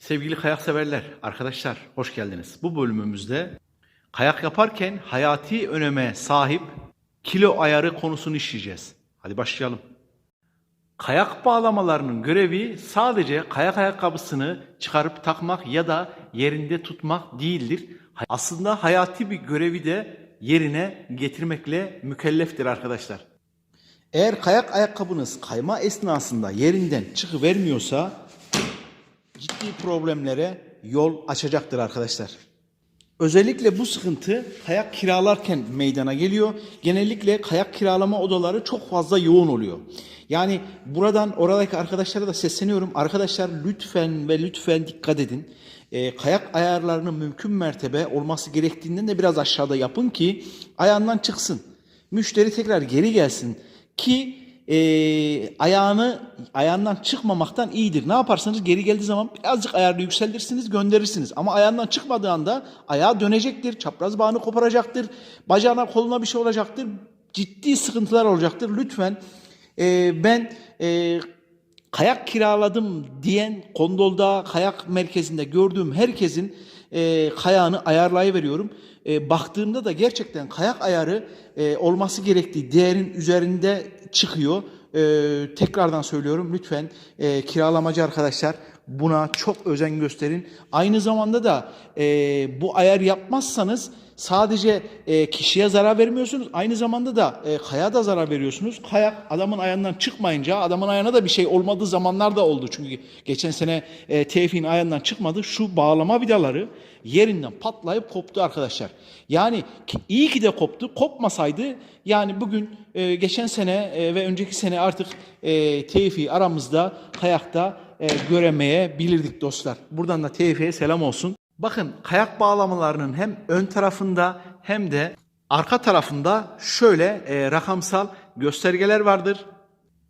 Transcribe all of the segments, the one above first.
Sevgili kayak severler, arkadaşlar hoş geldiniz. Bu bölümümüzde kayak yaparken hayati öneme sahip kilo ayarı konusunu işleyeceğiz. Hadi başlayalım. Kayak bağlamalarının görevi sadece kayak ayakkabısını çıkarıp takmak ya da yerinde tutmak değildir. Aslında hayati bir görevi de yerine getirmekle mükelleftir arkadaşlar. Eğer kayak ayakkabınız kayma esnasında yerinden çıkıvermiyorsa ciddi problemlere yol açacaktır arkadaşlar. Özellikle bu sıkıntı kayak kiralarken meydana geliyor. Genellikle kayak kiralama odaları çok fazla yoğun oluyor. Yani buradan oradaki arkadaşlara da sesleniyorum. Arkadaşlar lütfen ve lütfen dikkat edin. Ee, kayak ayarlarının mümkün mertebe olması gerektiğinden de biraz aşağıda yapın ki ayağından çıksın. Müşteri tekrar geri gelsin ki e, ayağını ayağından çıkmamaktan iyidir. Ne yaparsanız geri geldiği zaman birazcık ayarını yükseltirsiniz gönderirsiniz. Ama ayağından çıkmadığı anda ayağı dönecektir. Çapraz bağını koparacaktır. Bacağına koluna bir şey olacaktır. Ciddi sıkıntılar olacaktır. Lütfen e, ben e, kayak kiraladım diyen kondolda kayak merkezinde gördüğüm herkesin e, kayağını ayarlayıveriyorum. E, baktığımda da gerçekten kayak ayarı e, olması gerektiği değerin üzerinde çıkıyor. E, tekrardan söylüyorum lütfen e, kiralamacı arkadaşlar buna çok özen gösterin. Aynı zamanda da e, bu ayar yapmazsanız sadece e, kişiye zarar vermiyorsunuz. Aynı zamanda da e, kaya da zarar veriyorsunuz. Kayak adamın ayağından çıkmayınca adamın ayağına da bir şey olmadığı zamanlar da oldu. Çünkü geçen sene e, Tevfik'in ayağından çıkmadı. Şu bağlama vidaları yerinden patlayıp koptu arkadaşlar. Yani iyi ki de koptu. Kopmasaydı yani bugün e, geçen sene e, ve önceki sene artık e, Tevfik'i aramızda kayakta e, göremeyebilirdik dostlar. Buradan da Tevfik'e selam olsun. Bakın kayak bağlamalarının hem ön tarafında hem de arka tarafında şöyle e, rakamsal göstergeler vardır.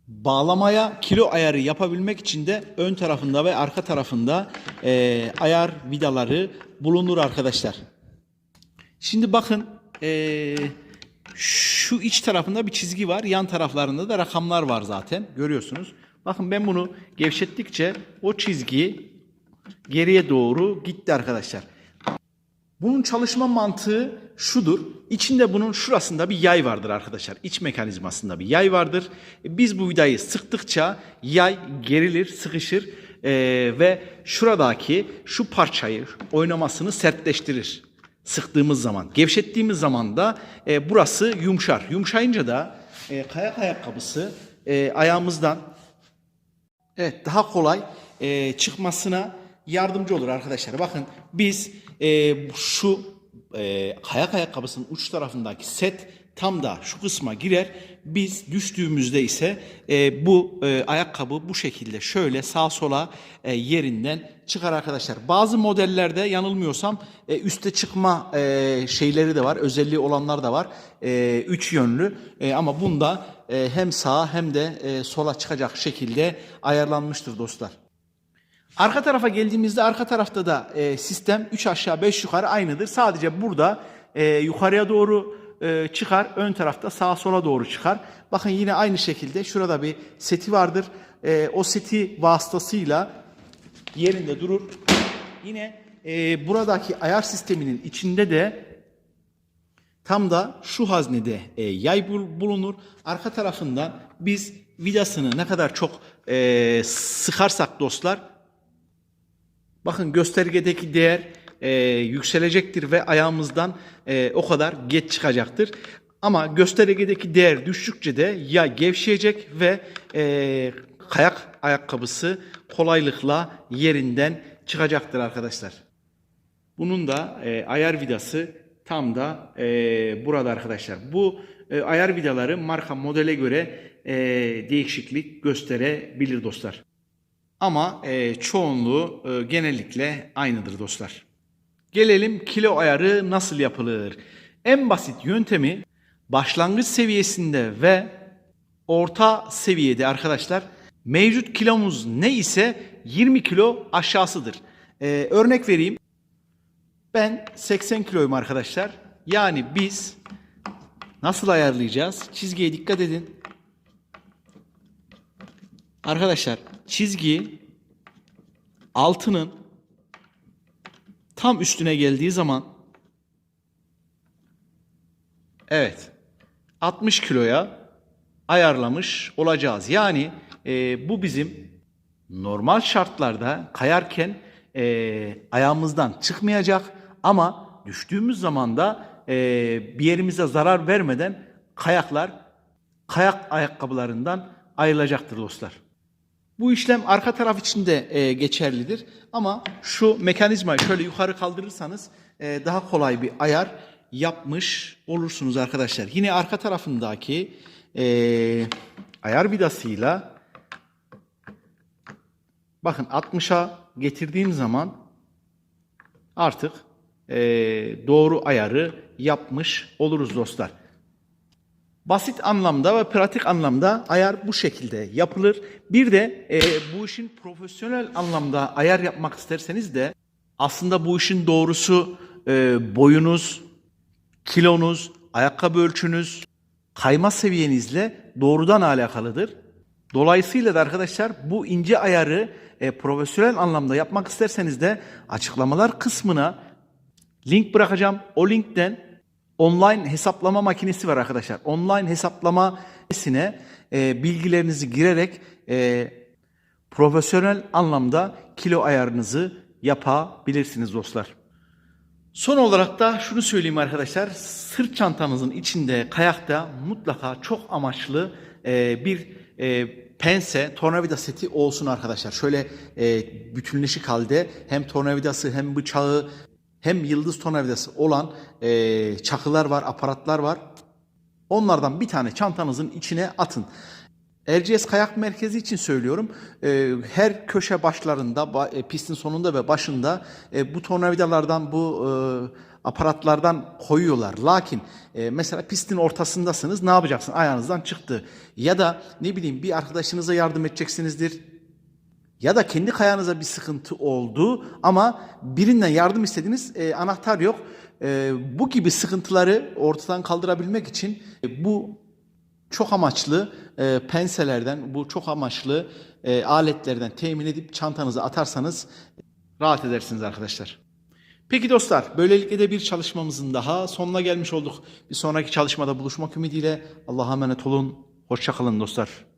Bağlamaya kilo ayarı yapabilmek için de ön tarafında ve arka tarafında e, ayar vidaları bulunur arkadaşlar. Şimdi bakın e, şu iç tarafında bir çizgi var. Yan taraflarında da rakamlar var zaten. Görüyorsunuz. Bakın ben bunu gevşettikçe o çizgi geriye doğru gitti arkadaşlar. Bunun çalışma mantığı şudur. İçinde bunun şurasında bir yay vardır arkadaşlar. İç mekanizmasında bir yay vardır. Biz bu vidayı sıktıkça yay gerilir, sıkışır ee, ve şuradaki şu parçayı oynamasını sertleştirir. Sıktığımız zaman, gevşettiğimiz zaman da e, burası yumuşar. Yumuşayınca da e, kayak ayakkabısı e, ayağımızdan Evet daha kolay e, çıkmasına yardımcı olur arkadaşlar. Bakın biz e, şu e, kayak ayakkabısının uç tarafındaki set tam da şu kısma girer. Biz düştüğümüzde ise e, bu e, ayakkabı bu şekilde şöyle sağ sola e, yerinden çıkar arkadaşlar. Bazı modellerde yanılmıyorsam e, üste çıkma e, şeyleri de var. Özelliği olanlar da var. E, üç yönlü E, ama bunda e, hem sağa hem de e, sola çıkacak şekilde ayarlanmıştır dostlar. Arka tarafa geldiğimizde arka tarafta da e, sistem 3 aşağı 5 yukarı aynıdır. Sadece burada e, yukarıya doğru e, çıkar, ön tarafta sağa sola doğru çıkar. Bakın yine aynı şekilde şurada bir seti vardır. E, o seti vasıtasıyla yerinde durur. Yine e, buradaki ayar sisteminin içinde de Tam da şu haznede yay bul- bulunur. Arka tarafında biz vidasını ne kadar çok e, sıkarsak dostlar bakın göstergedeki değer e, yükselecektir ve ayağımızdan e, o kadar geç çıkacaktır. Ama göstergedeki değer düştükçe de yay gevşeyecek ve e, kayak ayakkabısı kolaylıkla yerinden çıkacaktır arkadaşlar. Bunun da e, ayar vidası tam da e, burada arkadaşlar. Bu e, ayar vidaları marka modele göre e, değişiklik gösterebilir dostlar. Ama e, çoğunluğu e, genellikle aynıdır dostlar. Gelelim kilo ayarı nasıl yapılır? En basit yöntemi başlangıç seviyesinde ve orta seviyede arkadaşlar mevcut kilomuz ne ise 20 kilo aşağısıdır. E, örnek vereyim. Ben 80 kiloyum arkadaşlar. Yani biz nasıl ayarlayacağız? Çizgiye dikkat edin. Arkadaşlar çizgi altının tam üstüne geldiği zaman evet 60 kiloya ayarlamış olacağız. Yani e, bu bizim normal şartlarda kayarken e, ayağımızdan çıkmayacak ama düştüğümüz zaman da e, bir yerimize zarar vermeden kayaklar kayak ayakkabılarından ayrılacaktır dostlar. Bu işlem arka taraf için de e, geçerlidir ama şu mekanizmayı şöyle yukarı kaldırırsanız e, daha kolay bir ayar yapmış olursunuz arkadaşlar. Yine arka tarafındaki e, ayar vidasıyla bakın 60'a getirdiğim zaman artık e, doğru ayarı yapmış oluruz dostlar. Basit anlamda ve pratik anlamda ayar bu şekilde yapılır. Bir de e, bu işin profesyonel anlamda ayar yapmak isterseniz de aslında bu işin doğrusu e, boyunuz, kilonuz, ayakkabı ölçünüz, kayma seviyenizle doğrudan alakalıdır. Dolayısıyla da arkadaşlar bu ince ayarı e, profesyonel anlamda yapmak isterseniz de açıklamalar kısmına link bırakacağım. O linkten online hesaplama makinesi var arkadaşlar. Online hesaplama makinesine e, bilgilerinizi girerek e, profesyonel anlamda kilo ayarınızı yapabilirsiniz dostlar. Son olarak da şunu söyleyeyim arkadaşlar. Sırt çantanızın içinde kayakta mutlaka çok amaçlı e, bir e, pense, tornavida seti olsun arkadaşlar. Şöyle e, bütünleşik halde hem tornavidası hem bıçağı hem yıldız tornavidası olan e, çakılar var, aparatlar var. Onlardan bir tane çantanızın içine atın. Erciyes Kayak Merkezi için söylüyorum. Ee, her köşe başlarında, ba- e, pistin sonunda ve başında e, bu tornavidalardan, bu e, aparatlardan koyuyorlar. Lakin e, mesela pistin ortasındasınız, ne yapacaksın? Ayağınızdan çıktı. Ya da ne bileyim bir arkadaşınıza yardım edeceksinizdir. Ya da kendi kayanıza bir sıkıntı oldu ama birinden yardım istediniz, e, anahtar yok. E, bu gibi sıkıntıları ortadan kaldırabilmek için e, bu çok amaçlı e, penselerden, bu çok amaçlı e, aletlerden temin edip çantanıza atarsanız rahat edersiniz arkadaşlar. Peki dostlar, böylelikle de bir çalışmamızın daha sonuna gelmiş olduk. Bir sonraki çalışmada buluşmak ümidiyle Allah'a emanet olun. Hoşçakalın dostlar.